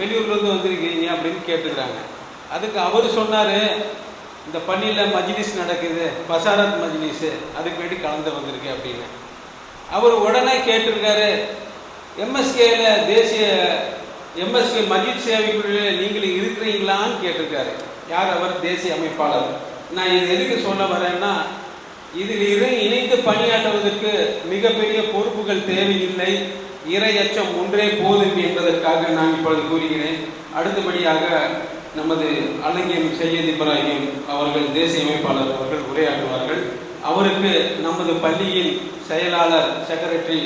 வெளியூர்லேருந்து வந்திருக்கிறீங்க அப்படின்னு கேட்டுக்கிறாங்க. அதுக்கு அவர் சொன்னார் இந்த பள்ளியில் மஜ்லிஸ் நடக்குது பசாரத் மஜ்லிஸு அதுக்கு வேண்டி கலந்து வந்திருக்கேன் அப்படின்னு. அவர் உடனே கேட்டிருக்காரு எம்எஸ்கேல தேசிய எம்எஸ்கே மஜித் சேவைக்குழுவில் நீங்கள் இருக்கிறீங்களான்னு கேட்டிருக்காரு. யார் அவர்? தேசிய அமைப்பாளர். நான் இது எதுக்கு சொல்ல வரேன்னா இதில் இரு இணைந்து பணியாற்றுவதற்கு மிகப்பெரிய பொறுப்புகள் தேவையில்லை. இரையச்சம் ஒன்றே போதும் என்பதற்காக நான் இப்பொழுது கூறுகிறேன். அடுத்தபடியாக நமது அலங்கியம் சையத் இப்ராஹிம் அவர்கள் தேசிய அமைப்பாளர் அவர்கள் உரையாற்றுவார்கள். அவருக்கு நமது பள்ளியின் செயலாளர் செக்ரட்டரி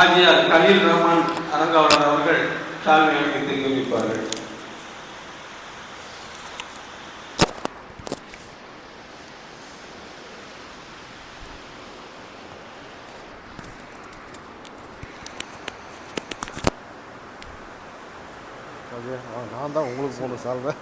ஆஜியார் கலீல் ரஹ்மான் அரங்காவலர் அவர்கள் சால்வை அணிவித்து கவனிப்பார்கள் சொல்கிறீங்க நான் தான் உங்களுக்கு போகணும் சால்வை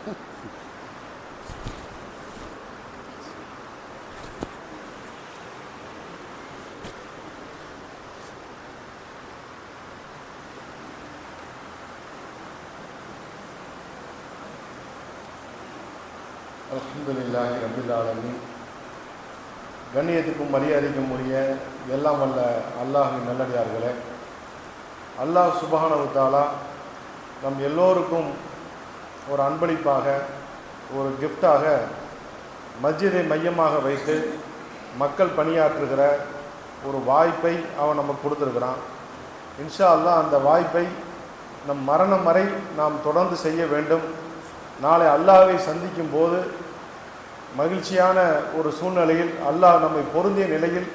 அலமதுல்லாஹி ரபில் கண்ணியத்துக்கும் மரியாதைக்கும் உரிய எல்லாம் வல்ல அல்லாஹின் நல்லடியார்களே. அல்லாஹ் சுபஹானஹு நம் எல்லோருக்கும் ஒரு அன்பளிப்பாக ஒரு கிஃப்டாக மஸ்ஜிதை மையமாக வைத்து மக்கள் பணியாற்றுகிற ஒரு வாய்ப்பை அவன் நமக்கு கொடுத்துருக்கிறான். இன்ஷா அல்லாஹ் அந்த வாய்ப்பை நம் மரணம் வரை நாம் தொடர்ந்து செய்ய வேண்டும். நாளை அல்லாவை சந்திக்கும் போது மகிழ்ச்சியான ஒரு சூழ்நிலையில் அல்லாஹ் நம்மை பொருந்திய நிலையில்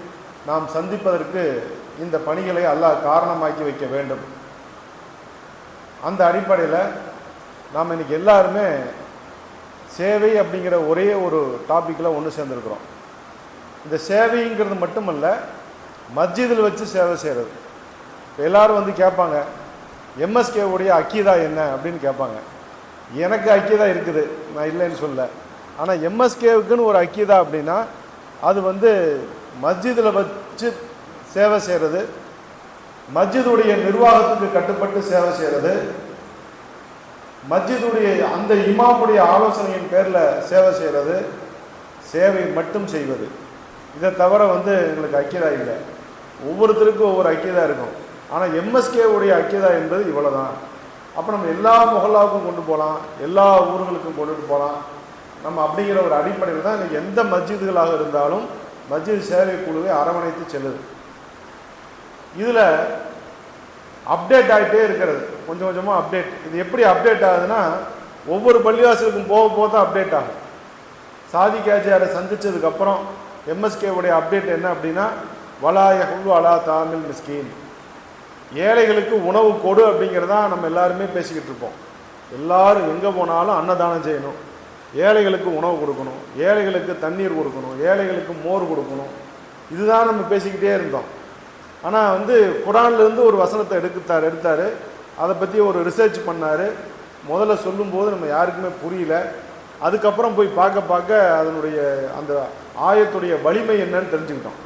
நாம் சந்திப்பதற்கு இந்த பணிகளை அல்லாஹ் காரணமாக்கி வைக்க வேண்டும். அந்த அடிப்படையில் நாம் இன்றைக்கி எல்லாருமே சேவை அப்படிங்கிற ஒரே ஒரு டாப்பிக்கில் ஒன்று சேர்ந்துருக்குறோம். இந்த சேவைங்கிறது மட்டுமல்ல மஸ்ஜிதில் வச்சு சேவை செய்கிறது இப்போ எல்லோரும் வந்து கேட்பாங்க எம்எஸ்கேவுடைய உடைய அக்கீதா என்ன அப்படின்னு கேட்பாங்க. எனக்கு அக்கீதா இருக்குது நான் இல்லைன்னு சொல்லலை. ஆனால் எம்எஸ்கேவுக்குன்னு ஒரு அக்கீதா அப்படின்னா அது வந்து மஸ்ஜிதில் வச்சு சேவை செய்கிறது மஸ்ஜிதுடைய நிர்வாகத்துக்கு கட்டுப்பட்டு சேவை செய்கிறது மஸ்ஜிதுடைய அந்த இமாமுடைய ஆலோசனையின் பேரில் சேவை செய்கிறது சேவை மட்டும் செய்வது. இதை தவிர வந்து எங்களுக்கு ஐக்கியதா இல்லை. ஒவ்வொருத்தருக்கும் ஒவ்வொரு ஐக்கியதா இருக்கும். ஆனால் எம்எஸ்கேவுடைய உடைய என்பது என்பது இவ்வளவுதான். அப்போ நம்ம எல்லா முகல்லாவுக்கும் கொண்டு போகலாம் எல்லா ஊர்களுக்கும் கொண்டுட்டு போகலாம் நம்ம அப்படிங்கிற ஒரு அடிப்படையில் தான் எந்த மஸ்ஜிதுகளாக இருந்தாலும் மஸ்ஜித் சேவை குழுவை அரவணைத்து செல்லுது. இதில் அப்டேட் ஆகிட்டே இருக்கிறது. கொஞ்சம் கொஞ்சமாக அப்டேட் இது எப்படி அப்டேட் ஆகுதுன்னா ஒவ்வொரு பள்ளிவாசலுக்கும் போக போக தான் அப்டேட் ஆகும். சாதி கேஜியாரை சந்திச்சதுக்கப்புறம் எம்எஸ்கேவுடைய அப்டேட் என்ன அப்படின்னா வலாய ஹுல்லு அலா தாமில் மிஸ்கின். ஏழைகளுக்கு உணவு கொடு அப்படிங்கிறதா நம்ம எல்லாருமே பேசிக்கிட்டு இருப்போம். எல்லாரும் எங்கே போனாலும் அன்னதானம் செய்யணும். ஏழைகளுக்கு உணவு கொடுக்கணும். ஏழைகளுக்கு தண்ணீர் கொடுக்கணும். ஏழைகளுக்கு மோர் கொடுக்கணும். இதுதான் நம்ம பேசிக்கிட்டே இருந்தோம். ஆனால் வந்து குரான்லேருந்து ஒரு வசனத்தை எடுத்தார் எடுத்தார். அதை பற்றி ஒரு ரிசர்ச் பண்ணார். முதல்ல சொல்லும்போது நம்ம யாருக்குமே புரியல. அதுக்கப்புறம் போய் பார்க்க பார்க்க அதனுடைய அந்த ஆயத்துடைய வலிமை என்னன்னு தெரிஞ்சுக்கிட்டோம்.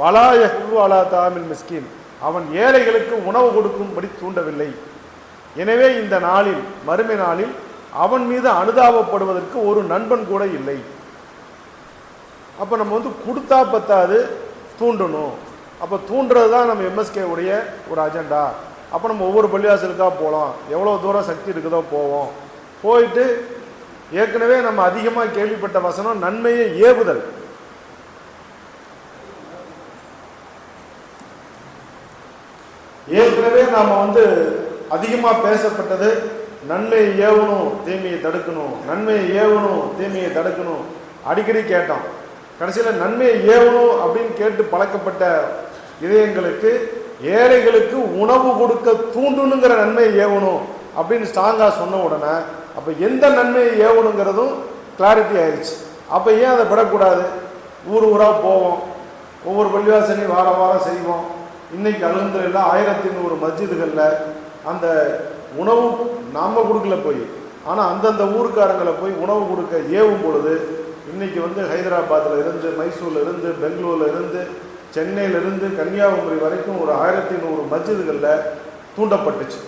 வலாய ஹுல்லு தாமின் மிஸ்கின். அவன் ஏழைகளுக்கு உணவு கொடுக்கும்படி தூண்டவில்லை. எனவே இந்த நாளில் மறுமை நாளில் அவன் மீது அனுதாபப்படுவதற்கு ஒரு நண்பன் கூட இல்லை. அப்போ நம்ம வந்து கொடுத்தா பத்தாது தூண்டணும். அப்போ தூண்டுறது தான் நம்ம எம்எஸ்கே உடைய ஒரு அஜெண்டா அப்போ நம்ம ஒவ்வொரு பள்ளிவாசலுக்காக போகலாம் எவ்வளோ தூரம் சக்தி இருக்குதோ போவோம். போயிட்டு ஏற்கனவே நம்ம அதிகமாக கேள்விப்பட்ட வசனம் நன்மையை ஏவுதல். ஏற்கனவே நாம் வந்து அதிகமாக பேசப்பட்டது நன்மையை ஏவணும் தீமையை தடுக்கணும். நன்மையை ஏவணும் தீமையை தடுக்கணும். அடிக்கடி கேட்டோம். கடைசியில் நன்மையை ஏவணும் அப்படின்னு கேட்டு பழக்கப்பட்ட இதயங்களுக்கு ஏழைகளுக்கு உணவு கொடுக்க தூண்டணுங்கிற நன்மையை ஏவணும் அப்படின்னு ஸ்ட்ராங்காக சொன்ன உடனே அப்போ எந்த நன்மையை ஏவணுங்கிறதும் கிளாரிட்டி ஆயிடுச்சு அப்போ ஏன் அதை விடக்கூடாது? ஊர் ஊராக போவோம். ஒவ்வொரு பள்ளிவாசலையும் வாரம் வாரம் செய்வோம். இன்றைக்கி அலகுந்தில் ஆயிரத்தி நூறு மஸ்ஜிதுகளில் அந்த உணவு நாம் கொடுக்கல போய். ஆனால் அந்தந்த ஊருக்காரங்களை போய் உணவு கொடுக்க ஏவும் பொழுது இன்றைக்கி வந்து ஹைதராபாத்தில் இருந்து மைசூரில் இருந்து பெங்களூரில் இருந்து சென்னையிலிருந்து கன்னியாகுமரி வரைக்கும் ஒரு ஆயிரத்தி நூறு மஸ்ஜிதுகளில் தூண்டப்பட்டுச்சு.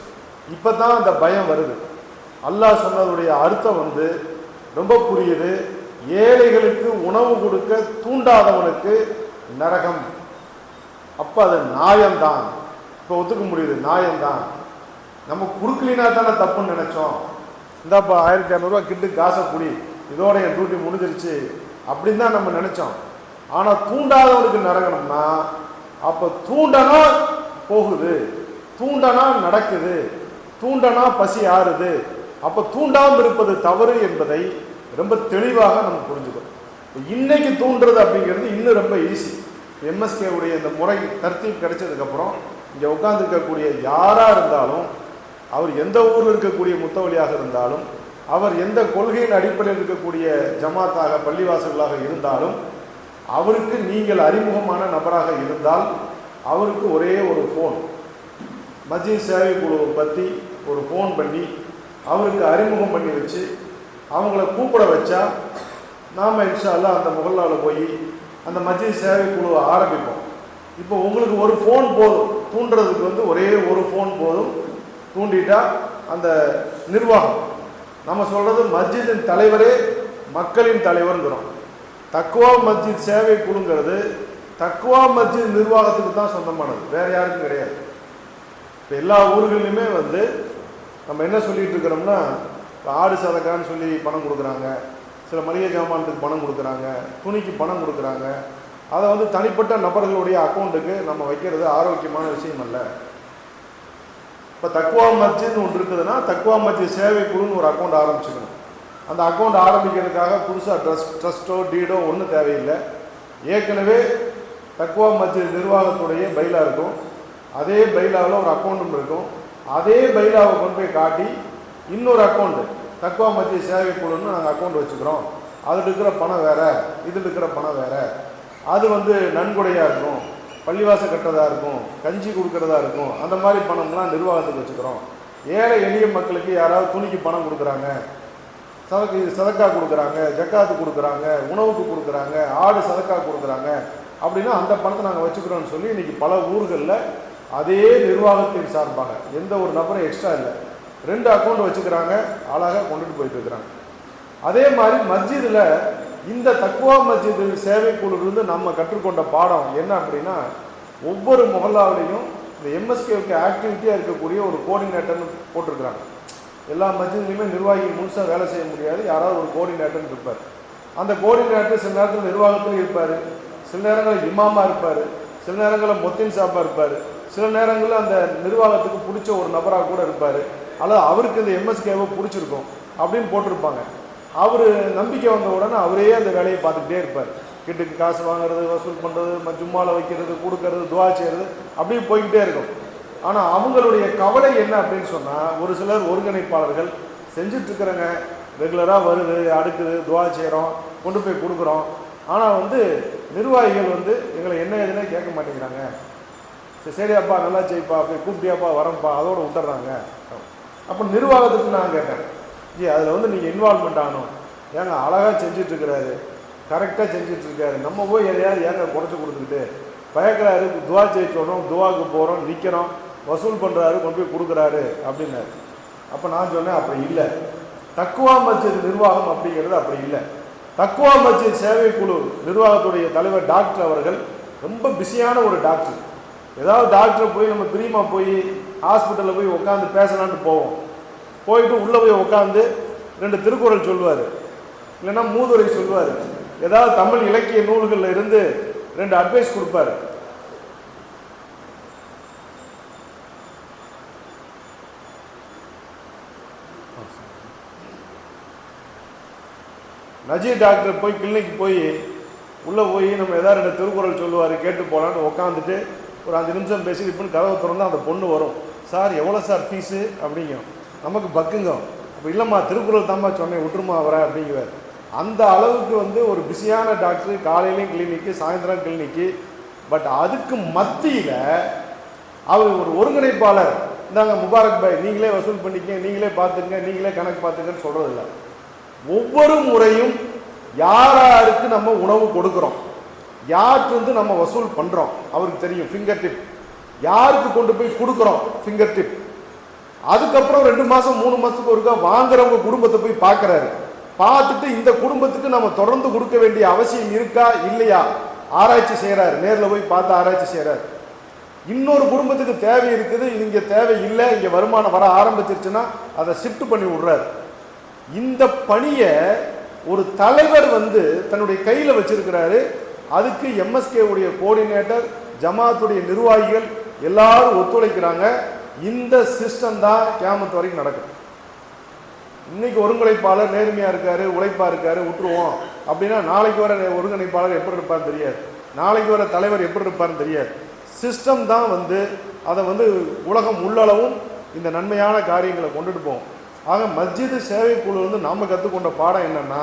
இப்போ தான் அந்த பயம் வருது. அல்லாஹ் சொன்னதுடைய அர்த்தம் வந்து ரொம்ப புரியுது. ஏழைகளுக்கு உணவு கொடுக்க தூண்டாதவனுக்கு நரகம். அப்போ அது நியாயம்தான். இப்போ ஒத்துக்க முடியுது நியாயம்தான். நம்ம குடுக்கலினா தானே தப்புன்னு நினச்சோம். இந்தாப்பா ஆயிரத்தி இரநூறுவா கிட்டு காசை குடி. இதோட என் டியூட்டி முடிஞ்சிருச்சு. அப்படின்னு தான் நம்ம நினச்சோம். ஆனால் தூண்டாதவருக்கு நடக்கணும்னா அப்போ தூண்டனா போகுது தூண்டனா நடக்குது தூண்டனா பசி ஆறுது. அப்போ தூண்டாமல் இருப்பது தவறு என்பதை ரொம்ப தெளிவாக நம்ம புரிஞ்சுக்கணும். இன்னைக்கு தூண்டுறது அப்படிங்கிறது இன்னும் ரொம்ப ஈஸி எம்எஸ்கே உடைய இந்த முறை தர்த்தீப் கிடைச்சதுக்கப்புறம் இங்கே உட்காந்துருக்கக்கூடிய யாராக இருந்தாலும் அவர் எந்த ஊரில் இருக்கக்கூடிய முத்தவழியாக இருந்தாலும் அவர் எந்த கொள்கையின் அடிப்படையில் இருக்கக்கூடிய ஜமாத்தாக பள்ளிவாசல்களாக இருந்தாலும் அவருக்கு நீங்கள் அறிமுகமான நபராக இருந்தால் அவருக்கு ஒரே ஒரு ஃபோன் மத்திய சேவை குழுவை பற்றி ஒரு ஃபோன் பண்ணி அவருக்கு அறிமுகம் பண்ணி வச்சு அவங்கள கூப்பிட வச்சா நாம் இன்ஷால்லாம் அந்த முகல்லாவில் போய் அந்த மத்திய சேவை குழுவை ஆரம்பிப்போம். இப்போ உங்களுக்கு ஒரு ஃபோன் போதும். தூண்டுறதுக்கு வந்து ஒரே ஒரு ஃபோன் போதும். தூண்டிட்டா அந்த நிர்வாகம். நம்ம சொல்கிறது மஸ்ஜிதின் தலைவரே மக்களின் தலைவருங்கிறோம். தக்குவா மஸ்ஜித் சேவை குழுங்கிறது தக்குவா மஸ்ஜித் நிர்வாகத்துக்கு தான் சொந்தமானது. வேறு யாருக்கும் கிடையாது. இப்போ எல்லா ஊர்கள்லையுமே வந்து நம்ம என்ன சொல்லிட்டு இருக்கிறோம்னா இப்போ ஆடு சதக்கான்னு சொல்லி பணம் கொடுக்குறாங்க. சில மளிகை சாமானுக்கு பணம் கொடுக்குறாங்க. துணிக்கு பணம் கொடுக்குறாங்க. அதை வந்து தனிப்பட்ட நபர்களுடைய அக்கௌண்ட்டுக்கு நம்ம வைக்கிறது ஆரோக்கியமான விஷயம் அல்ல. இப்போ தக்குவா மஸ்ஜித்னு ஒன்று இருக்குதுன்னா தக்குவா மஸ்ஜித் சேவை குழுன்னு ஒரு அக்கௌண்ட் ஆரம்பிச்சுக்கணும். அந்த அக்கௌண்ட் ஆரம்பிக்கிறதுக்காக புதுசாக ட்ரஸ்ட் ட்ரஸ்ட்டோ டீடோ ஒன்றும் தேவையில்லை. ஏற்கனவே தக்குவா மஸ்ஜித் நிர்வாகத்துடைய பைலா இருக்கும். அதே பைலாவில் ஒரு அக்கௌண்ட்டும் இருக்கும். அதே பைலாவை கொண்டு போய் காட்டி இன்னொரு அக்கௌண்ட்டு தக்குவா மத்திய சேவை குழுன்னு நாங்கள் அக்கௌண்ட் வச்சுக்கிறோம். அதில் இருக்கிற பணம் வேறு இதில் இருக்கிற பணம் வேறு. அது வந்து நன்கொடையாக இருக்கும். பள்ளிவாசம் கட்டுறதா இருக்கும். கஞ்சி கொடுக்கறதா இருக்கும். அந்த மாதிரி பணம்லாம் நிர்வாகத்துக்கு வச்சுக்கிறோம். ஏழை எளிய மக்களுக்கு யாராவது துணிக்கு பணம் கொடுக்குறாங்க. சதக்கு சதக்கா கொடுக்குறாங்க ஜக்காத்து கொடுக்குறாங்க உணவுக்கு கொடுக்குறாங்க ஆடு சதக்கா கொடுக்குறாங்க அப்படின்னா அந்த பணத்தை நாங்கள் வச்சுக்கிறோம்னு சொல்லி இன்னைக்கு பல ஊர்களில் அதே நிர்வாகத்தின் சார்பாக எந்த ஒரு நபரும் எக்ஸ்ட்ரா இல்லை. ரெண்டு அக்கௌண்ட் வச்சுக்கிறாங்க அழகாக கொண்டுட்டு போயிட்டு இருக்கிறாங்க. அதே மாதிரி மஸ்ஜிதில் இந்த தக்குவா மஸ்ஜிது சேவை குழுவிலிருந்து நம்ம கற்றுக்கொண்ட பாடம் என்ன அப்படின்னா ஒவ்வொரு முகல்லாவிலையும் இந்த எம்எஸ்கேவுக்கு ஆக்டிவிட்டியாக இருக்கக்கூடிய ஒரு கோஆர்டினேட்டர்னு போட்டிருக்கிறாங்க. எல்லா மஸ்ஜித்லையுமே நிர்வாகிகள் முழுசாக வேலை செய்ய முடியாது. யாராவது ஒரு கோஆர்டினேட்டர்னு இருப்பார். அந்த கோஆர்டினேட்டர் சில நேரத்தில் நிர்வாகத்திலும் இருப்பார். சில நேரங்களில் இமாமா இருப்பார். சில நேரங்களில் மொத்தின் சாப்பா இருப்பார். சில நேரங்களில் அந்த நிர்வாகத்துக்கு பிடிச்ச ஒரு நபராக கூட இருப்பார். அல்லது அவருக்கு இந்த எம்எஸ்கேவை பிடிச்சிருக்கும் அப்படின்னு போட்டிருப்பாங்க. அவர் நம்பிக்கை வந்த உடனே அவரே அந்த வேலையை பார்த்துக்கிட்டே இருப்பார். கிட்டுக்கு காசு வாங்குறது வசூல் பண்ணுறது ஜும்மாவில் வைக்கிறது கொடுக்கறது துவா செய்கிறது அப்படியே போய்கிட்டே இருக்கும். ஆனால் அவங்களுடைய கவலை என்ன அப்படின்னு சொன்னால் ஒரு சிலர் ஒருங்கிணைப்பாளர்கள் செஞ்சிட்ருக்கிறேங்க. ரெகுலராக வருது அடுக்குது துவா செய்கிறோம் கொண்டு போய் கொடுக்குறோம். ஆனால் வந்து நிர்வாகிகள் வந்து எங்களை என்ன எதுனே கேட்க மாட்டேங்கிறாங்க. சரி சரியாப்பா நல்லா செய்ப்பா போய் கூப்பிட்டியாப்பா வரேன்ப்பா அதோடு விட்டுறாங்க. அப்போ நிர்வாகத்துக்கு நான் கேட்டேன். ஜி அதில் வந்து நீங்கள் இன்வால்மெண்ட் ஆகணும். ஏங்க அழகாக செஞ்சிட்ருக்கிறாரு கரெக்டாக செஞ்சிட்ருக்காரு. நம்ம போய் எதையாவது ஏங்க குறைச்சி கொடுத்துக்கிட்டு பயக்கிறாரு துவா செய்ய சொல்கிறோம் துவாவுக்கு போகிறோம் நிற்கிறோம் வசூல் பண்ணுறாரு கொண்டு போய் கொடுக்குறாரு அப்படின்னாரு. அப்போ நான் சொன்னேன் அப்படி இல்லை. தக்குவா மஸ்ஜித் நிர்வாகம் அப்படிங்கிறது அப்படி இல்லை. தக்குவா மஸ்ஜித் சேவை குழு நிர்வாகத்துடைய தலைவர் டாக்டர் அவர்கள் ரொம்ப பிஸியான ஒரு டாக்டர். ஏதாவது டாக்டரை போய் நம்ம பிரியமாக போய் ஹாஸ்பிட்டலில் போய் உட்காந்து பேசலான்ட்டு போவோம். போயிட்டு உள்ளே போய் உட்காந்து ரெண்டு திருக்குறள் சொல்லுவார். இல்லைன்னா மூதுரை சொல்லுவார். ஏதாவது தமிழ் இலக்கிய நூல்களில் இருந்து ரெண்டு அட்வைஸ் கொடுப்பாரு. நஜீர் டாக்டர் போய் கிளினிக் போய் உள்ளே போய் நம்ம எதாவது ரெண்டு திருக்குறள் சொல்லுவார் கேட்டு போகலான்னு உட்காந்துட்டு ஒரு அஞ்சு நிமிஷம் பேசி இப்படின்னு கதவை திறந்தால் அந்த பொண்ணு வரும். சார் எவ்வளோ சார் ஃபீஸு அப்படிங்கும் நமக்கு பக்குங்க அப்போ இல்லைம்மா திருக்குறள் தாம்மா சொன்னேன் விட்டுருமா வர அப்படிங்குவார் அந்த அளவுக்கு வந்து ஒரு பிஸியான டாக்டர் காலையிலையும் கிளினிக்கு சாயந்தரம் கிளினிக்கு பட் அதுக்கு மத்தியில் அவர் ஒரு ஒருங்கிணைப்பாளர். இந்தாங்க முபாரக் பாய் நீங்களே வசூல் பண்ணிக்க நீங்களே பார்த்துங்க நீங்களே கணக்கு பார்த்துக்கன்னு சொல்கிறதில்ல ஒவ்வொரு முறையும் யார் யாருக்கு நம்ம உணவு கொடுக்குறோம்? யாருக்கு வந்து நம்ம வசூல் பண்ணுறோம் அவருக்கு தெரியும் ஃபிங்கர் டிப் யாருக்கு கொண்டு போய் கொடுக்குறோம்? ஃபிங்கர் டிப் அதுக்கப்புறம் ரெண்டு மாதம் மூணு மாதத்துக்கு ஒருக்கா வாங்குறவங்க குடும்பத்தை போய் பார்க்குறாரு. பார்த்துட்டு இந்த குடும்பத்துக்கு நம்ம தொடர்ந்து கொடுக்க வேண்டிய அவசியம் இருக்கா? இல்லையா? ஆராய்ச்சி செய்கிறார் நேரில் போய் பார்த்து ஆராய்ச்சி செய்கிறார் இன்னொரு குடும்பத்துக்கு தேவை இருக்குது. இங்கே தேவை இல்லை. இங்கே வருமானம் வர ஆரம்பிச்சிருச்சுன்னா அதை ஷிஃப்ட் பண்ணி விடுறாரு. இந்த பணியை ஒரு தலைவர் வந்து தன்னுடைய கையில் வச்சிருக்கிறாரு. அதுக்கு எம்எஸ்கே உடைய கோஆர்டினேட்டர் ஜமாத்துடைய நிர்வாகிகள் எல்லாரும் ஒத்துழைக்கிறாங்க. இந்த சிஸ்டம் தான் கேமத்து வரைக்கும் நடக்கும். இன்னைக்கு ஒருங்கிணைப்பாளர் நேர்மையாக இருக்காரு உழைப்பாக இருக்காரு விட்டுருவோம். அப்படின்னா நாளைக்கு வர ஒருங்கிணைப்பாளர் எப்படி இருப்பார்னு தெரியாது. நாளைக்கு வர தலைவர் எப்படி இருப்பார்னு தெரியாது. சிஸ்டம் தான் வந்து அதை வந்து உலகம் உள்ளளவும் இந்த நன்மையான காரியங்களை கொண்டுட்டு போவோம் ஆக மஸ்ஜிது சேவை வந்து நாம கற்றுக்கொண்ட பாடம் என்னன்னா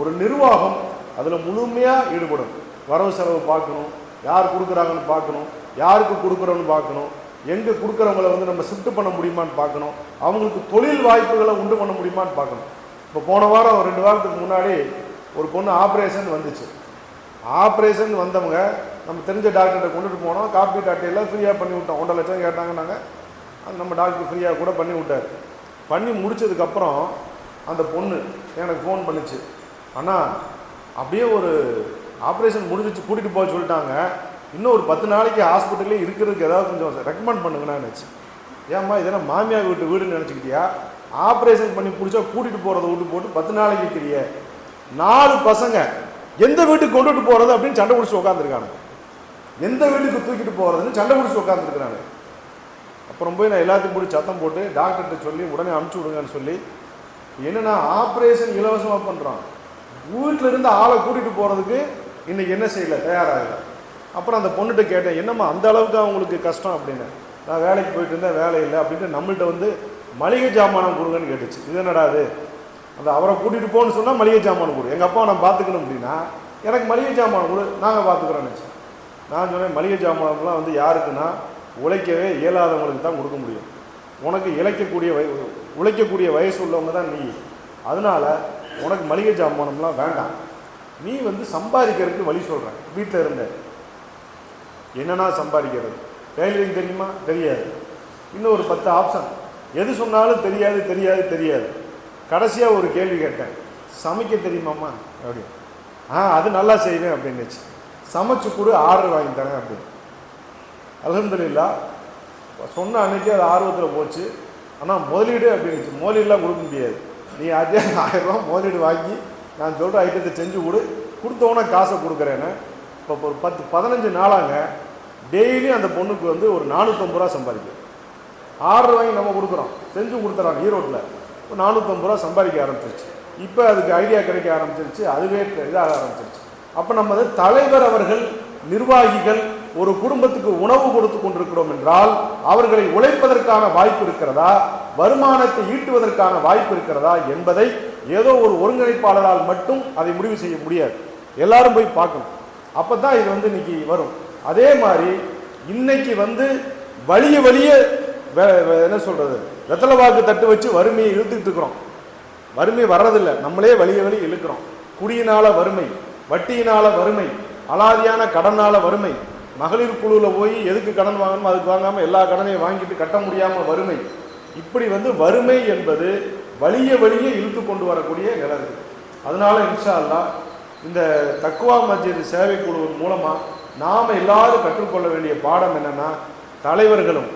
ஒரு நிர்வாகம் அதில் முழுமையாக ஈடுபடும். வரவு செலவு பார்க்கணும் யார் கொடுக்குறாங்கன்னு பார்க்கணும் யாருக்கு கொடுக்குறோன்னு பார்க்கணும் எங்கே கொடுக்குறவங்கள வந்து நம்ம ஷிஃப்ட் பண்ண முடியுமான்னு பார்க்கணும் அவங்களுக்கு தொழில் வாய்ப்புகளை உண்டு பண்ண முடியுமான்னு பார்க்கணும். இப்போ போன வாரம் ஒரு ரெண்டு வாரத்துக்கு முன்னாடி ஒரு பொண்ணு ஆப்ரேஷன் வந்துச்சு. ஆப்ரேஷன் வந்தவங்க நம்ம தெரிஞ்ச டாக்டர்கிட்ட கொண்டுட்டு போனோம் காப்பி டாக்டர் ஃப்ரீயாக பண்ணி விட்டோம். ஒன்றரை லட்சம் கேட்டாங்க நாங்கள் நம்ம டாக்டர் ஃப்ரீயாக கூட பண்ணி விட்டார். பண்ணி முடிச்சதுக்கப்புறம் அந்த பொண்ணு எனக்கு ஃபோன் பண்ணுச்சு. அண்ணா அப்படியே ஒரு ஆப்ரேஷன் முடிஞ்சிச்சு கூட்டிகிட்டு போக சொல்லிட்டாங்க. இன்னும் ஒரு பத்து நாளைக்கு ஹாஸ்பிட்டல்லே இருக்கிறதுக்கு ஏதாவது கொஞ்சம் ரெக்கமெண்ட் பண்ணுங்கண்ணா நினச்சி. ஏம்மா இதெல்லாம் மாமியார் வீட்டு வீடுன்னு நினச்சிக்கிட்டியா? ஆப்ரேஷன் பண்ணி பிடிச்சா கூட்டிகிட்டு போகிறத விட்டு போட்டு பத்து நாளைக்கு இருக்கிறிய நாலு பசங்க எந்த வீட்டுக்கு கொண்டுட்டு போகிறது அப்படின்னு சண்டை பிடிச்சி உட்காந்துருக்காங்க எந்த வீட்டுக்கு தூக்கிட்டு போகிறதுன்னு சண்டை பிடிச்சி உட்காந்துருக்குறாங்க அப்புறம் போய் நான் எல்லாத்தையும் போட்டு சத்தம் போட்டு டாக்டர்கிட்ட சொல்லி உடனே அனுப்பிச்சி விடுங்கன்னு சொல்லி என்னென்னா ஆப்ரேஷன் இலவசமாக பண்ணுறோம் வீட்டில் இருந்து ஆளை கூட்டிகிட்டு போகிறதுக்கு இன்னைக்கு என்ன செய்யலை? தயாராகல. அப்புறம் அந்த பொண்ணுகிட்ட கேட்டேன் என்னம்மா அந்த அளவுக்கு அவங்களுக்கு கஷ்டம்? அப்படின்னு. நான் வேலைக்கு போயிட்டு இருந்தேன் வேலை இல்லை. அப்படின்ட்டு நம்மள்கிட்ட வந்து மளிகை ஜாமானம் கொடுங்கன்னு கேட்டுச்சு. இது என்னடா அது அந்த அவரை கூட்டிகிட்டு போன்னு சொன்னால் மளிகை ஜாமான் கொடு. எங்கள் அப்பா நான் பார்த்துக்கணும் அப்படின்னா எனக்கு மளிகை ஜாமான் கொடு. நாங்கள் பார்த்துக்குறோன்னு நான் சொன்னேன் மளிகை ஜாமான்லாம் வந்து யாருக்குன்னா உழைக்கவே இயலாதவங்களுக்கு தான் கொடுக்க முடியும். உனக்கு இழைக்கக்கூடிய வய உழைக்கக்கூடிய வயசு உள்ளவங்க தான் நீ. அதனால உனக்கு மளிகை ஜாமானம்லாம் வேண்டாம். நீ வந்து சம்பாதிக்கிறதுக்கு வழி சொல்கிறேன் வீட்டில் இருந்த. என்னன்னா சம்பாதிக்கிறது? டெய்லரிங் தெரியுமா? தெரியாது. இன்னும் ஒரு பத்து ஆப்ஷன் எது சொன்னாலும் தெரியாது தெரியாது தெரியாது. கடைசியாக ஒரு கேள்வி கேட்டேன். சமைக்க தெரியுமாம்மா? அப்படி. ஆ அது நல்லா செய்வேன் அப்படின்னுச்சு. சமைச்சு கொடு ஆர்டர் வாங்கி தரேன் அப்படின்னு. அலமதுல்லா சொன்ன அன்னைக்கு அது ஆர்வத்தில் போச்சு. ஆனால் முதலீடு அப்படின்னுச்சு. முதலீடுலாம் கொடுக்க முடியாது. நீ அதே ஆயிரம் முதலீடு வாங்கி நான் சொல்கிற ஐட்டத்தை செஞ்சு கொடு. கொடுத்தவொன்னே காசை கொடுக்குறேன்னு. இப்போ ஒரு பத்து பதினஞ்சு நாளாங்க டெய்லி அந்த பொண்ணுக்கு வந்து ஒரு நானூற்றம்பது ரூபா சம்பாதிக்கும். ஆர்டர் வாங்கி நம்ம கொடுக்குறோம். செஞ்சு கொடுத்துறாங்க ஈரோட்டில். ஒரு நானூற்றம்பது ரூபா சம்பாதிக்க ஆரம்பிச்சிருச்சு. இப்போ அதுக்கு ஐடியா கிடைக்க ஆரம்பிச்சிருச்சு. அதுவே இதாக ஆரம்பிச்சிருச்சு. அப்போ நம்ம வந்து தலைவர் அவர்கள் நிர்வாகிகள் ஒரு குடும்பத்துக்கு உணவு கொடுத்து கொண்டிருக்கிறோம் என்றால் அவர்களை உழைப்பதற்கான வாய்ப்பு இருக்கிறதா? வருமானத்தை ஈட்டுவதற்கான வாய்ப்பு இருக்கிறதா என்பதை ஏதோ ஒரு ஒருங்கிணைப்பாளரால் மட்டும் அதை முடிவு செய்ய முடியாது. எல்லாரும் போய் பார்க்கணும். அப்போ தான் இது வந்து இன்னைக்கு வரும். அதே மாதிரி இன்னைக்கு வந்து வலிய வலிய வே- என்ன சொல்றது? வெத்தலை வாக்கு தட்டு வச்சு வறுமையை இழுத்துக்கிட்டு இருக்கிறோம். வறுமை வர்றதில்லை. நம்மளே வலிய வலி இழுக்கிறோம். குடியினால வறுமை வட்டியினால வறுமை அலாதியான கடனால வறுமை மகளிர் குழுவில் போய் எதுக்கு கடன் வாங்கணுமோ அதுக்கு வாங்காமல் எல்லா கடனையும் வாங்கிட்டு கட்ட முடியாமல் வறுமை. இப்படி வந்து வறுமை என்பது வழிய வழியே இழுத்து கொண்டு வரக்கூடிய நிலவு அதனால் அதனால இன்ஷா இந்த தக்குவா மஸ்ஜித் சேவை குழுவின் மூலமாக நாம் எல்லாரும் கற்றுக்கொள்ள வேண்டிய பாடம் என்னன்னா தலைவர்களும்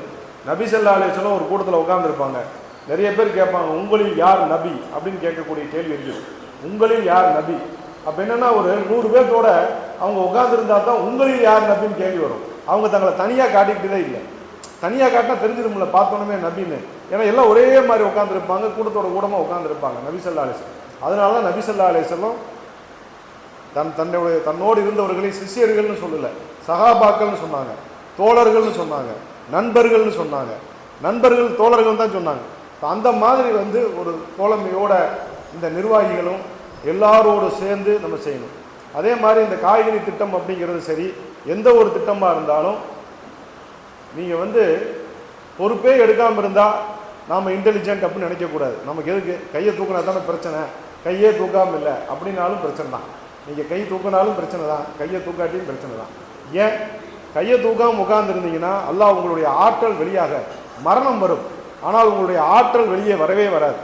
நபி ஸல்லல்லாஹு ஒரு கூட்டத்தில் உட்காந்துருப்பாங்க நிறைய பேர் கேட்பாங்க உங்களில் யார் நபி? அப்படின்னு கேட்கக்கூடிய கேள்வி இருக்குது உங்களில் யார் நபி? அப்போ என்னென்னா ஒரு நூறு பேர்த்தோட அவங்க உட்காந்துருந்தா தான் உங்களில் யார் நபின்னு கேள்வி வரும். அவங்க தங்களை தனியாக காட்டிக்கிட்டதே இல்லை. தனியாக காட்டினா தெரிஞ்சிருமில்ல பார்த்தோன்னே நபின்னு. ஏன்னா எல்லாம் ஒரே மாதிரி உட்காந்துருப்பாங்க கூட்டத்தோட கூடமாக உட்காந்துருப்பாங்க நபி ஸல்லல்லாஹு அதனால தான் நபி ஸல்லல்லாஹு தன் தன்னுடைய தன்னோடு இருந்தவர்களை சிஷ்யர்கள்னு சொல்லல சகாபாக்கள்னு சொன்னாங்க தோழர்கள்னு சொன்னாங்க நண்பர்கள்னு சொன்னாங்க. நண்பர்கள் தோழர்கள் தான் சொன்னாங்க. அந்த மாதிரி வந்து ஒரு தோழமையோட இந்த நிர்வாகிகளும் எல்லாரோடு சேர்ந்து நம்ம செய்யணும். அதே மாதிரி இந்த காய்கறி திட்டம் அப்படிங்கிறது சரி எந்த ஒரு திட்டமாக இருந்தாலும் நீங்கள் வந்து பொறுப்பே எடுக்காமல் இருந்தால் நாம் இன்டெலிஜென்ட் அப்படின்னு நினைக்கக்கூடாது. நமக்கு எதுக்கு? கையை தூக்கினா தானே பிரச்சனை. கையே தூக்காமல் இல்லை. அப்படின்னாலும் பிரச்சனை தான். நீங்கள் கை தூக்கினாலும் பிரச்சனை தான். கையை தூக்காட்டியும் பிரச்சனை தான். ஏன்? கையை தூக்காமல் உட்கார்ந்துருந்தீங்கன்னா அல்லாஹ் உங்களுடைய ஆற்றல் வெளியாக மரணம் வரும். ஆனால் உங்களுடைய ஆற்றல் வெளியே வரவே வராது.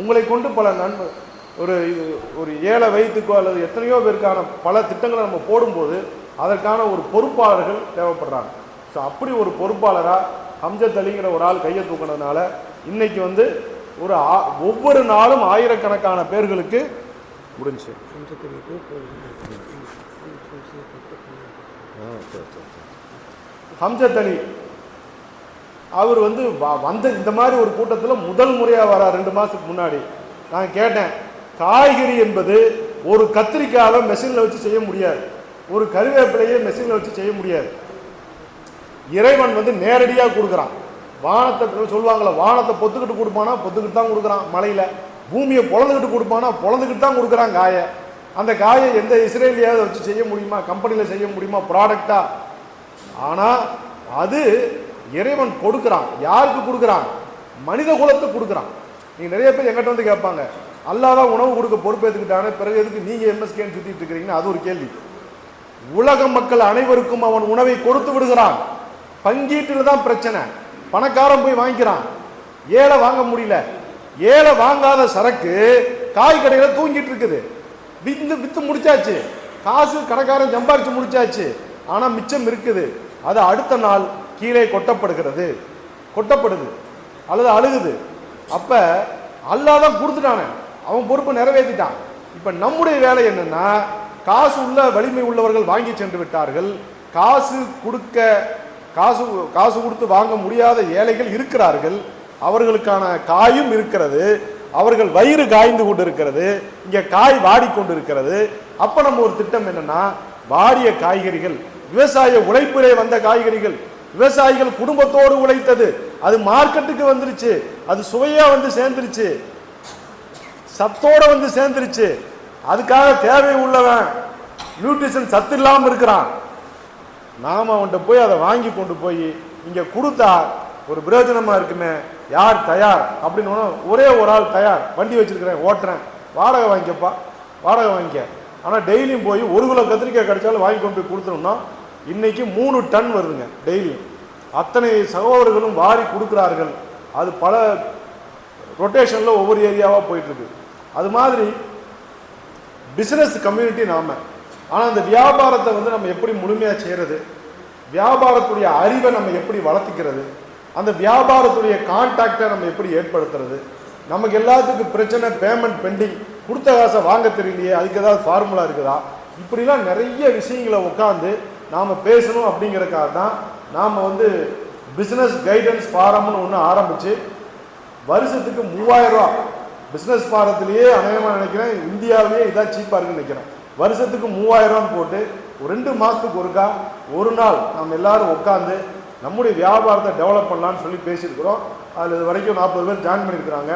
உங்களை கொண்டு பல நண்பர் ஒரு இது- ஒரு ஏழை வயிற்றுக்கோ அல்லது எத்தனையோ பேருக்கான பல திட்டங்களை நம்ம போடும்போது அதற்கான ஒரு பொறுப்பாளர்கள் தேவைப்படுறாங்க. ஸோ அப்படி ஒரு பொறுப்பாளராக ஹம்ஜத் அலிங்கிற ஒரு ஆள் கையை தூக்கினதுனால இன்னைக்கு வந்து ஒரு ஆ- ஒவ்வொரு நாளும் ஆயிரக்கணக்கான பேர்களுக்கு முடிஞ்சு. ஹம்ஜத் அலி அவர் வந்து வ- வந்த இந்த மாதிரி ஒரு கூட்டத்தில் முதல் முறையாக வரா ரெண்டு மாதத்துக்கு முன்னாடி. நான் கேட்டேன் காய்கறி என்பது ஒரு கத்திரிக்காவை மெஷினில் வச்சு செய்ய முடியாது. ஒரு கருவேப்பிலையை மெஷினில் வச்சு செய்ய முடியாது. இறைவன் வந்து நேரடியாக கொடுக்குறான். வானத்தை சொல்லுவாங்களே வானத்தை பொத்துக்கிட்டு கொடுப்பானா பொத்துக்கிட்டு தான் கொடுக்குறான் மலையில். பூமியை பொழந்துக்கிட்டு கொடுப்பானா பொழந்துக்கிட்டு தான் கொடுக்குறான் காயை. அந்த காயை எந்த இஸ்ரேலியாவது வச்சு செய்ய முடியுமா கம்பெனியில் செய்ய முடியுமா ப்ராடக்டாக ஆனால் அது இறைவன் கொடுக்குறான். யாருக்கு கொடுக்குறான்? மனித குலத்துக்கு கொடுக்குறான். நீங்கள் நிறைய பேர் எங்கிட்ட வந்து கேட்பாங்க அல்லாதான் உணவு கொடுக்க பொறுப்பேற்றுக்கிட்டானே பிறகு எதுக்கு நீங்கள் எம்எஸ்கேன்னு சுற்றிட்டு இருக்கிறீங்க அது ஒரு கேள்வி. உலக மக்கள் அனைவருக்கும் அவன் உணவை கொடுத்து விடுகிறான். பங்கீட்டில் தான் பிரச்சனை. பணக்காரன் போய் வாங்கிக்கிறான். ஏழை வாங்க முடியல. ஏழை வாங்காத சரக்கு காய் கடையில் தூங்கிட்டு இருக்குது. வித்து வித்து முடிச்சாச்சு. காசு கடைக்காரன் சம்பாரிச்சு முடிச்சாச்சு. ஆனால் மிச்சம் இருக்குது. அது அடுத்த நாள் கீழே கொட்டப்படுகிறது. கொட்டப்படுது. அல்லது அழுகுது. அப்போ அல்லாதான் கொடுத்துட்டானே. அவன் பொறுப்பை நிறைவேற்றிட்டான். இப்போ நம்முடைய வேலை என்னென்னா காசு உள்ள வலிமை உள்ளவர்கள் வாங்கி சென்று விட்டார்கள். காசு கொடுக்க காசு காசு கொடுத்து வாங்க முடியாத ஏழைகள் இருக்கிறார்கள். அவர்களுக்கான காயும் இருக்கிறது. அவர்கள் வயிறு காய்ந்து கொண்டு இருக்கிறது இங்கே காய் வாடிக்கொண்டு இருக்கிறது அப்போ நம்ம ஒரு திட்டம் என்னென்னா வாடிய காய்கறிகள் விவசாய உழைப்பிலே வந்த காய்கறிகள் விவசாயிகள் குடும்பத்தோடு உழைத்தது. அது மார்க்கெட்டுக்கு வந்துருச்சு. அது சுவையாக வந்து சேர்ந்துருச்சு. சத்தோட வந்து சேர்ந்துருச்சு. அதுக்காக தேவை உள்ளவன் நியூட்ரிஷன் சத்து இல்லாமல் இருக்கிறான். நாம அவன்கிட்ட போய் அதை வாங்கி கொண்டு போய் இங்கே கொடுத்தா ஒரு பிரயோஜனமாக இருக்குமே? யார் தயார்? அப்படின்னு உடனே ஒரே ஒரு ஆள் தயார். வண்டி வச்சிருக்கிறேன் ஓட்டுறேன். வாடகை வாங்கிக்கப்பா வாடகை வாங்கிக்க. ஆனால் டெய்லியும் போய் ஒரு கிலோ கத்திரிக்காய் கிடைச்சாலும் வாங்கி கொண்டு போய் கொடுத்துட்டோம்னா இன்றைக்கி மூணு டன் வருதுங்க டெய்லியும். அத்தனை சகோதரர்களும் வாரி கொடுக்குறார்கள். அது பல ரொட்டேஷனில் ஒவ்வொரு ஏரியாவாக போயிட்டுருக்கு அது மாதிரி பிஸ்னஸ் கம்யூனிட்டி நாம. ஆனால் அந்த வியாபாரத்தை வந்து நம்ம எப்படி முழுமையாக செய்கிறது வியாபாரத்துடைய அறிவை நம்ம எப்படி வளர்த்துக்கிறது? அந்த வியாபாரத்துடைய கான்டாக்டை நம்ம எப்படி ஏற்படுத்துறது? நமக்கு எல்லாத்துக்கும் பிரச்சனை பேமெண்ட் பெண்டிங் கொடுத்த காசை வாங்க தெரியலையே அதுக்கு ஏதாவது ஃபார்முலா இருக்குதா? இப்படிலாம் நிறைய விஷயங்களை உட்காந்து நாம் பேசணும் அப்படிங்கறதுக்காக தான் நாம் வந்து பிஸ்னஸ் கைடன்ஸ் ஃபாரம்னு ஒன்று ஆரம்பித்து வருஷத்துக்கு மூவாயிரம் ரூபா பிஸ்னஸ் ஃபாரத்திலேயே அநேகமாக நினைக்கிறேன் இந்தியாவிலேயே இதான் சீப்பாக இருக்குன்னு நினைக்கிறேன். வருஷத்துக்கு மூவாயிரம் போட்டு ஒரு ரெண்டு மாதத்துக்கு ஒருக்கா ஒரு நாள் நம்ம எல்லாரும் உட்காந்து நம்முடைய வியாபாரத்தை டெவலப் பண்ணலான்னு சொல்லி பேசியிருக்கிறோம். அதில் இது வரைக்கும் நாற்பது பேர் ஜாயின் பண்ணியிருக்கிறாங்க.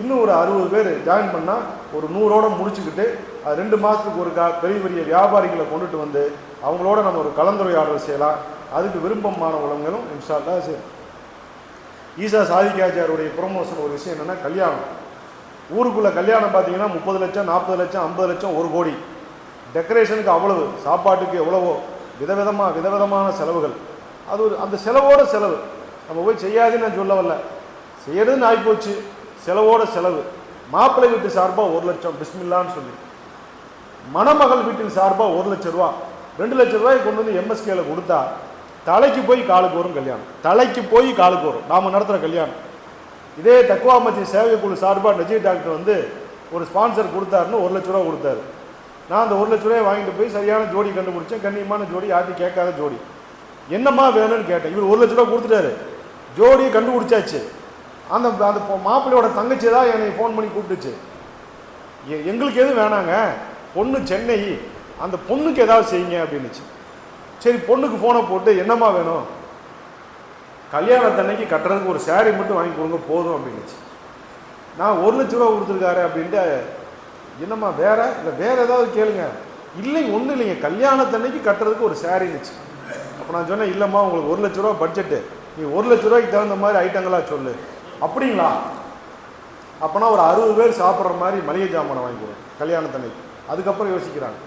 இன்னும் ஒரு அறுபது பேர் ஜாயின் பண்ணால் ஒரு நூறோட முடிச்சுக்கிட்டு அது ரெண்டு மாதத்துக்கு ஒருக்கா பெரிய பெரிய வியாபாரிகளை கொண்டுட்டு வந்து அவங்களோட நம்ம ஒரு கலந்துரையாடல் செய்யலாம். அதுக்கு விருப்பமான உலகங்களும் இன்ஷால்லா சரி ஈசா சாதிக்காச்சாருடைய ப்ரொமோஷன் ஒரு விஷயம் என்னென்னா கல்யாணம். ஊருக்குள்ள கல்யாணம் பார்த்தீங்கன்னா முப்பது லட்சம் நாற்பது லட்சம் ஐம்பது லட்சம் ஒரு கோடி. டெக்கரேஷனுக்கு அவ்வளவு சாப்பாட்டுக்கு எவ்வளவோ விதவிதமாக விதவிதமான செலவுகள். அது ஒரு அந்த செலவோட செலவு. நம்ம போய் செய்யாதுன்னு நான் சொல்ல வரல. செய்யறதுன்னு ஆகிப்போச்சு செலவோட செலவு. மாப்பிள்ளை வீட்டு சார்பாக ஒரு லட்சம் பிஸ்மில்லான்னு சொல்லி. மணமகள் வீட்டின் சார்பாக ஒரு லட்சம் ரூபா. ரெண்டு லட்சம் ரூபாய் கொண்டு வந்து எம்எஸ்கேல கொடுத்தா தலைக்கு போய் காலுக்கு வரும் கல்யாணம். தலைக்கு போய் காலுக்கு வரும். நாம நடத்துகிற கல்யாணம். இதே தக்குவா மத்திய சேவை குழு சார்பாக நஜீர் டாக்டர் வந்து ஒரு ஸ்பான்சர் கொடுத்தாருன்னு ஒரு லட்ச ரூபா கொடுத்தாரு. நான் அந்த ஒரு லட்ச ரூபாய் வாங்கிட்டு போய் சரியான ஜோடி கண்டுபிடிச்சேன். கண்ணியமான ஜோடி யார்ட்டும் கேட்காத ஜோடி. என்னம்மா வேணும்னு கேட்டேன். இவர் ஒரு லட்ச ரூபா கொடுத்துட்டாரு. ஜோடியை கண்டுபிடிச்சாச்சு. அந்த அந்த மாப்பிள்ளையோட தங்கச்சி தான் என்னை ஃபோன் பண்ணி கூப்பிட்டுச்சு. எ- எங்களுக்கு எதுவும் வேணாங்க? பொண்ணு சென்னை. அந்த பொண்ணுக்கு ஏதாவது செய்யுங்க அப்படின்னுச்சு. சரி பொண்ணுக்கு ஃபோனை போட்டு என்னம்மா வேணும்? கல்யாணத்தன்னைக்கு கட்டுறதுக்கு ஒரு சேரீ மட்டும் வாங்கி கொடுங்க போதும் அப்படின்னுச்சு. நான் ஒரு லட்ச ரூபா கொடுத்துருக்காரு அப்படின்ட்டு என்னம்மா வேற? இல்லை வேற ஏதாவது கேளுங்க. இல்லை ஒன்றும் இல்லைங்க. கல்யாணத்தன்னைக்கு கட்டுறதுக்கு ஒரு சாரின்னுச்சு. அப்போ நான் சொன்னேன் இல்லைம்மா உங்களுக்கு ஒரு லட்ச ரூபா பட்ஜெட்டு நீ ஒரு லட்ச ரூபாய்க்கு தகுந்த மாதிரி ஐட்டங்களாக சொல்லு. அப்படிங்களா? அப்போனா ஒரு அறுபது பேர் சாப்பிட்ற மாதிரி மளிகை ஜாமானை வாங்கி கொடுங்க கல்யாணத்தன்னைக்கு. அதுக்கப்புறம் யோசிக்கிறாங்க.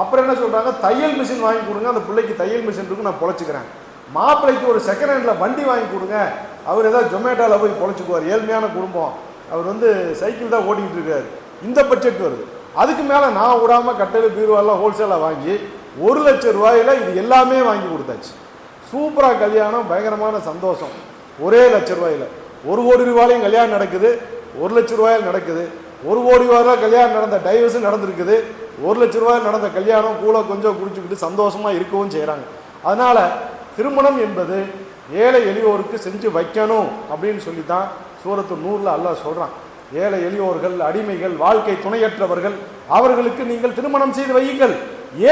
அப்புறம் என்ன சொல்கிறாங்க தையல் மிஷின் வாங்கி கொடுங்க. அந்த பிள்ளைக்கு தையல் மிஷின் இருக்கு நான் பொழைச்சிக்கிறேன். மாப்பிள்ளைக்கு ஒரு செகண்ட் ஹேண்டில் வண்டி வாங்கி கொடுங்க. அவர் ஏதாவது ஜொமேட்டோவில் போய் பொழைச்சிக்குவார். ஏழ்மையான குடும்பம். அவர் வந்து சைக்கிள் தான் ஓட்டிக்கிட்டு இருக்காரு. இந்த பட்ஜெட் வருது. அதுக்கு மேலே நான் விடாமல் கட்டல் பீருவாலாம் ஹோல்சேலாக வாங்கி ஒரு லட்சம் ரூபாயில இது எல்லாமே வாங்கி கொடுத்தாச்சு. சூப்பராக கல்யாணம் பயங்கரமான சந்தோஷம். ஒரே லட்ச ரூபாயில. ஒரு கோடி ரூபாயிலையும் கல்யாணம் நடக்குது. ஒரு லட்ச ரூபாயில் நடக்குது. ஒரு கோடி ரூபாயில் கல்யாணம் நடந்த டைவர்ஸும் நடந்திருக்குது. ஒரு லட்ச ரூபாயில் நடந்த கல்யாணம் கூட கொஞ்சம் குடிச்சுக்கிட்டு சந்தோஷமாக இருக்கவும் செய்கிறாங்க அதனால் திருமணம் என்பது ஏழை எளியோருக்கு செஞ்சு வைக்கணும் அப்படின்னு சொல்லி தான் சூரத்து நூறில் அல்லாஹ் சொல்கிறான் ஏழை எளியோர்கள் அடிமைகள் வாழ்க்கை துணையற்றவர்கள் அவர்களுக்கு நீங்கள் திருமணம் செய்து வையுங்கள்.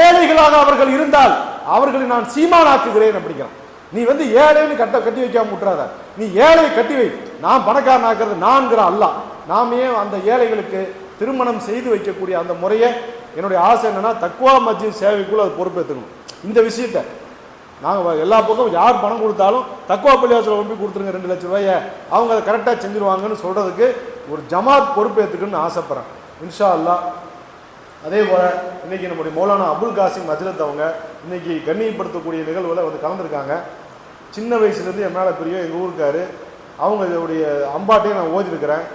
ஏழைகளாக அவர்கள் இருந்தால் அவர்களை நான் சீமானாக்குகிறேன் அப்படிங்கிறான். நீ வந்து ஏழைன்னு கட்ட கட்டி வைக்காம விட்டுறாத. நீ ஏழையை கட்டி வை. நான் பணக்காரன் ஆக்கிறது நான்கிற அல்லாஹ். நாமே ஏன் அந்த ஏழைகளுக்கு திருமணம் செய்து வைக்கக்கூடிய அந்த முறையை என்னுடைய ஆசை என்னன்னா தக்குவா மத்திய சேவைக்குள்ள அது பொறுப்பேற்றுக்கணும் இந்த விஷயத்தை நாங்கள் எல்லா பக்கம் யார் பணம் கொடுத்தாலும் தக்குவா பள்ளிவாசல கொண்டு போய் கொடுத்துருங்க ரெண்டு லட்ச ரூபாயை. அவங்க அதை கரெக்டாக செஞ்சுருவாங்கன்னு சொல்கிறதுக்கு ஒரு ஜமாத் பொறுப்பேற்றுக்குன்னு ஆசைப்பட்றேன். இன்ஷா அல்லாஹ். அதே போல் இன்றைக்கி நம்முடைய மௌலானா அபுல் காசிம் அஜ்ரத் அவங்க இன்றைக்கி கண்ணியப்படுத்தக்கூடிய நிகழ்வில் வந்து கலந்துருக்காங்க. சின்ன வயசுலேருந்து என் மேலே பெரிய எங்கள் அவங்க அவங்களுடைய அம்பாட்டையும் நான் ஓதிருக்கிறேன்.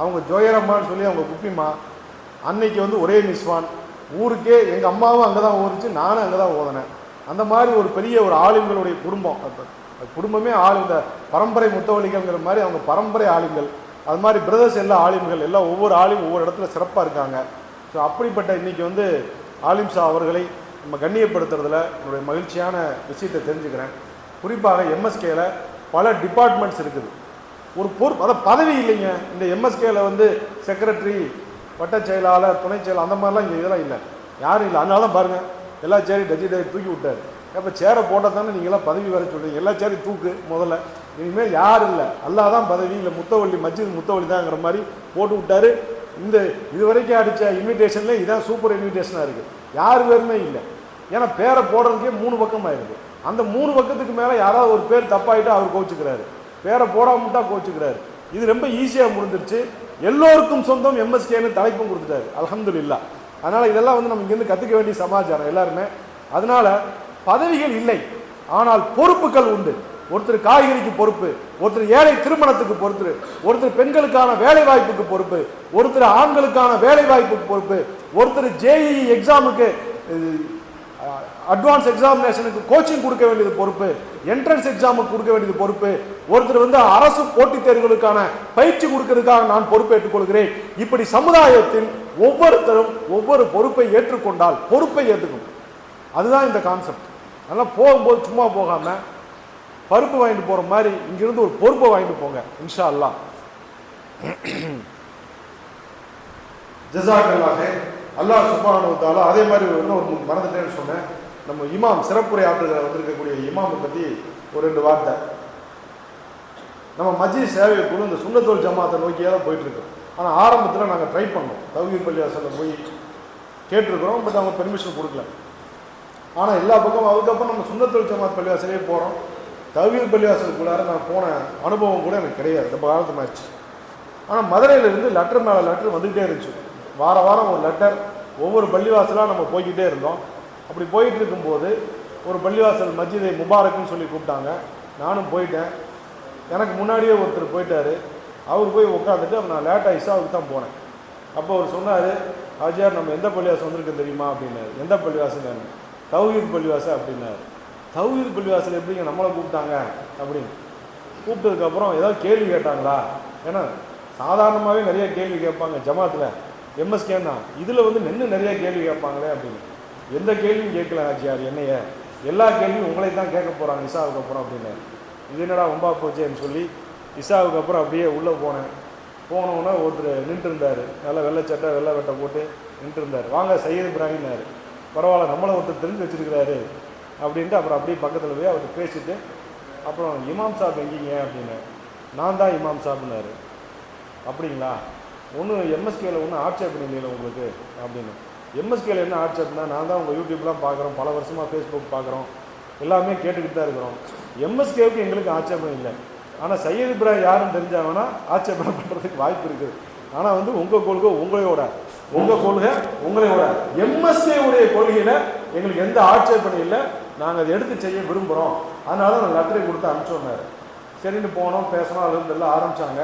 அவங்க ஜோயரம்மான்னு சொல்லி அவங்க குப்பிம்மா அன்னைக்கு வந்து ஒரே நிஸ்வான் ஊருக்கே எங்கள் அம்மாவும் அங்கே தான் ஓதிச்சு நானும் அங்கே தான் ஓதினேன். அந்த மாதிரி ஒரு பெரிய ஒரு ஆளுங்களுடைய குடும்பம். குடும்பமே ஆளு இந்த பரம்பரை முத்தவழிகள்ங்கிற மாதிரி அவங்க பரம்பரை ஆளுங்கள் அது மாதிரி பிரதர்ஸ் எல்லா ஆலிம்கள். எல்லாம் ஒவ்வொரு ஆளும் ஒவ்வொரு இடத்துல சிறப்பாக இருக்காங்க. ஸோ அப்படிப்பட்ட இன்னைக்கு வந்து ஆலிம் ஷா அவர்களை நம்ம கண்ணியப்படுத்துறதுல என்னுடைய மகிழ்ச்சியான விஷயத்தை தெரிஞ்சுக்கிறேன். குறிப்பாக எம்எஸ்கேல பல டிபார்ட்மெண்ட்ஸ் இருக்குது. ஒரு பொறுப்பு அதாவது பதவி இல்லைங்க. இந்த எம்எஸ்கேல வந்து செக்ரட்டரி வட்டச் செயலாளர் துணை செயலாளர் அந்த மாதிரிலாம் இங்கே இதெல்லாம் இல்லை. யாரும் இல்லை. அதனால தான் பாருங்கள் எல்லா சேரையும் டஜி டஜி தூக்கி விட்டார். அப்போ சேரை போட்டால் தானே நீங்களாம் பதவி வர சொல்கிறீங்க எல்லா சேரையும் தூக்கு முதல்ல. இனிமேல் யாரும் இல்லை. அல்லா தான் பதவி இல்லை முத்தவள்ளி மஜித் முத்தவள்ளி தாங்கிற மாதிரி போட்டு விட்டார். இந்த இது வரைக்கும் அடித்த இன்விடேஷனில் இதுதான் சூப்பர் இன்விடேஷனாக இருக்குது யார் பேருமே இல்லை. ஏன்னா பேரை போடுறதுக்கே மூணு பக்கம் ஆயிருக்கு. அந்த மூணு பக்கத்துக்கு மேலே யாராவது ஒரு பேர் தப்பாயிட்டு அவர் கோச்சுக்கிறாரு பேரை போடாமட்டா கோச்சுக்கிறாரு இது ரொம்ப ஈஸியாக முடிஞ்சிருச்சு. எல்லோருக்கும் சொந்தம் எம்எஸ்கேன்னு தலைப்பும் கொடுத்துட்டாரு. அல்ஹம்துலில்லாஹ். அதனால் இதெல்லாம் வந்து நம்ம இங்கேருந்து கற்றுக்க வேண்டிய சமாச்சாரம் எல்லாருமே. அதனால் பதவிகள் இல்லை. ஆனால் பொறுப்புகள் உண்டு. ஒருத்தர் காய்கறிக்கு பொறுப்பு ஒருத்தர் ஏழை திருமணத்துக்கு பொறுத்து ஒருத்தர் பெண்களுக்கான வேலை வாய்ப்புக்கு பொறுப்பு ஒருத்தர் ஆண்களுக்கான வேலை வாய்ப்புக்கு பொறுப்பு ஒருத்தர் ஜேஇஇ எக்ஸாமுக்கு அட்வான்ஸ் எக்ஸாமினேஷனுக்கு கோச்சிங் கொடுக்க வேண்டியது பொறுப்பு என்ட்ரன்ஸ் எக்ஸாமுக்கு கொடுக்க வேண்டியது பொறுப்பு ஒருத்தர் வந்து அரசு போட்டித் தேர்வுகளுக்கான பயிற்சி கொடுக்கறதுக்காக நான் பொறுப்பேற்றுக் கொள்கிறேன். இப்படி சமுதாயத்தில் ஒவ்வொருத்தரும் ஒவ்வொரு பொறுப்பை ஏற்றுக்கொண்டால் பொறுப்பை ஏற்றுக்கும் அதுதான் இந்த கான்செப்ட் அதனால் போகும்போது சும்மா போகாமல் பருப்பு வாங்கிட்டு போகிற மாதிரி இங்கிருந்து ஒரு பொறுப்பை வாங்கிட்டு போங்க இன்ஷா அல்லாஹ் ஜசாக்கல்லாக அல்லாஹ் சுப்ஹானஹு வ அதே மாதிரி இன்னொரு மறந்துட்டேன்னு சொன்னேன். நம்ம இமாம் சிறப்புரை ஆற்றுகிற வந்திருக்கக்கூடிய இமாமை பற்றி ஒரு ரெண்டு வார்த்தை. நம்ம மஜ்ஜி சேவை குழு இந்த சுண்ணத்தோல் ஜமாத்தை நோக்கியாக தான் போயிட்டு இருக்கோம் ஆனால் ஆரம்பத்தில் நாங்கள் ட்ரை பண்ணோம். தௌஹீத் பள்ளிவாசலில் போய் கேட்டிருக்கிறோம் பட் அவங்க பெர்மிஷன் கொடுக்கல. ஆனால் எல்லா பக்கமும் அதுக்கப்புறம் நம்ம சுந்தத்தொழில் ஜமாத் பள்ளிவாசலே போகிறோம் தௌஹீத் பள்ளிவாசலுக்குள்ளார நான் போன அனுபவம் கூட எனக்கு கிடையாது. ரொம்ப காலத்து ஆச்சு. ஆனால் மதுரையிலேருந்து லெட்டர் மேலே லெட்டர் வந்துக்கிட்டே இருந்துச்சு. வார வாரம் ஒரு லெட்டர் ஒவ்வொரு பள்ளிவாசலாக நம்ம போய்கிட்டே இருந்தோம். அப்படி போயிட்டு இருக்கும்போது ஒரு பள்ளிவாசல் மஜிதை முபாரக்குன்னு சொல்லி கூப்பிட்டாங்க. நானும் போயிட்டேன். எனக்கு முன்னாடியே ஒருத்தர் போயிட்டாரு. அவர் போய் உட்காந்துட்டு அப்ப நான் லேட்டாக இசாவுக்கு தான் போனேன். அப்போ அவர் சொன்னார் ஆஜியார் நம்ம எந்த பள்ளிவாசம் வந்திருக்கு தெரியுமா? அப்படின்னாரு. எந்த பள்ளிவாசல் தௌஹீத் பள்ளிவாசல் அப்படின்னாரு. தௌஹீத் பள்ளிவாசல் எப்படிங்க நம்மளை கூப்பிட்டாங்க? அப்படின்னு. கூப்பிட்டதுக்கப்புறம் ஏதாவது கேள்வி கேட்டாங்களா? ஏன்னா சாதாரணமாகவே நிறைய கேள்வி கேட்பாங்க ஜமாத்தில். எம்எஸ்கேன்னா தான். இதில் வந்து நின்று நிறைய கேள்வி கேட்பாங்களே அப்படின்னு. எந்த கேள்வியும் கேட்கல ஆச்சியார் என்னைய. எல்லா கேள்வியும் உங்களை தான் கேட்க போகிறாங்க நிசாவுக்கு அப்புறம் அப்படின்னு இது என்னடா ரொம்ப போச்சேன்னு சொல்லி இசாவுக்கு அப்புறம் அப்படியே உள்ளே போனேன். போனோன்னே ஒருத்தர் நின்றுருந்தார். நல்லா வெள்ளை சட்டை வெள்ளை வெட்டை போட்டு நின்றுருந்தார். வாங்க சையது பிராங்கினார் பரவாயில்ல நம்மளை ஒருத்தர் தெரிஞ்சு வச்சிருக்கிறாரு. அப்படின்ட்டு அப்புறம் அப்படியே பக்கத்தில் போய் அவர்கிட்ட பேசிட்டு அப்புறம் இமாம் சாப் எங்கீங்க? அப்படின்னு நான் தான் இமாம் சாப்னாரு. அப்படிங்களா? ஒன்றும் எம்எஸ்கேல ஒன்றும் ஆட்சேபணி இல்லையில உங்களுக்கு? அப்படின்னு எம்எஸ்கேல என்ன ஆட்சேபம்னா நான் தான் உங்கள் யூடியூப்லாம் பார்க்குறோம் பல வருஷமாக ஃபேஸ்புக் பார்க்குறோம் எல்லாமே கேட்டுக்கிட்டு தான் இருக்கிறோம். எம்எஸ்கேவுக்கு எங்களுக்கு ஆட்சேபம் இல்லை. ஆனால் சையத் இப்ராஹிம் யாருன்னு தெரிஞ்சாங்கன்னா ஆட்சேபனை பண்ணுறதுக்கு வாய்ப்பு இருக்குது. ஆனால் வந்து உங்கள் கொள்கை உங்களையோட. உங்கள் கொள்கை உங்களையோட. எம்எஸ்கே உடைய கொள்கையில் எங்களுக்கு எந்த ஆட்சேபனை இல்லை. நாங்கள் அதை எடுத்து செய்ய விரும்புகிறோம் அதனால நான் லெட்டரை கொடுத்து அனுப்பிச்சோன்னாரு சரின்னு போனோம் பேசணும் அதுலேருந்து எல்லாம் ஆரம்பித்தாங்க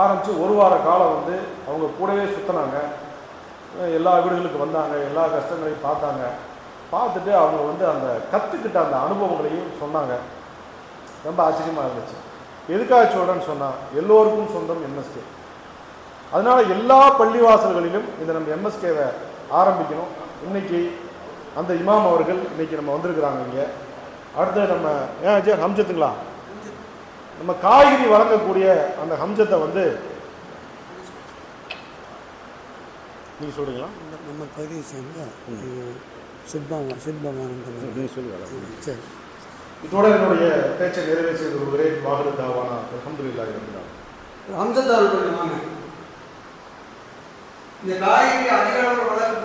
ஆரம்பித்து ஒரு வார காலம் வந்து அவங்க கூடவே சுற்றினாங்க எல்லா வீடுகளுக்கு வந்தாங்க எல்லா கஷ்டங்களையும் பார்த்தாங்க. பார்த்துட்டு அவங்க வந்து அந்த கற்றுக்கிட்ட அந்த அனுபவங்களையும் சொன்னாங்க. ரொம்ப ஆச்சரியமாக இருந்துச்சு. எதுக்காக சொல்கிறேன்னு சொன்னால் எல்லோருக்கும் சொந்தம் எம்எஸ்கே அதனால எல்லா பள்ளிவாசல்களிலும் இந்த நம்ம எம்எஸ்கேவை ஆரம்பிக்கணும். இன்னைக்கு அந்த இமாம் அவர்கள் இன்னைக்கு நம்ம வந்திருக்கிறாங்க இங்கே. அடுத்து நம்ம ஏன் அஜய் ஹம்ஜத்துங்களா? நம்ம காய்கறி வழங்கக்கூடிய அந்த ஹம்ஜத்தை வந்து நீங்க சொல்றீங்களா? இந்த நம்ம பகுதியை சேர்ந்த சிற்பம் சிற்பமானந்த சரி. இதோட என்னுடைய பேச்சை நிறைவேற்றி செய்து கொள்கிறேன் வாகன தாவானா அலமதுல்லாஹி இருக்கிறார் அம்சத்தால் இந்த காய்கறி அதிக அளவில் வளர்க்கக்கூடிய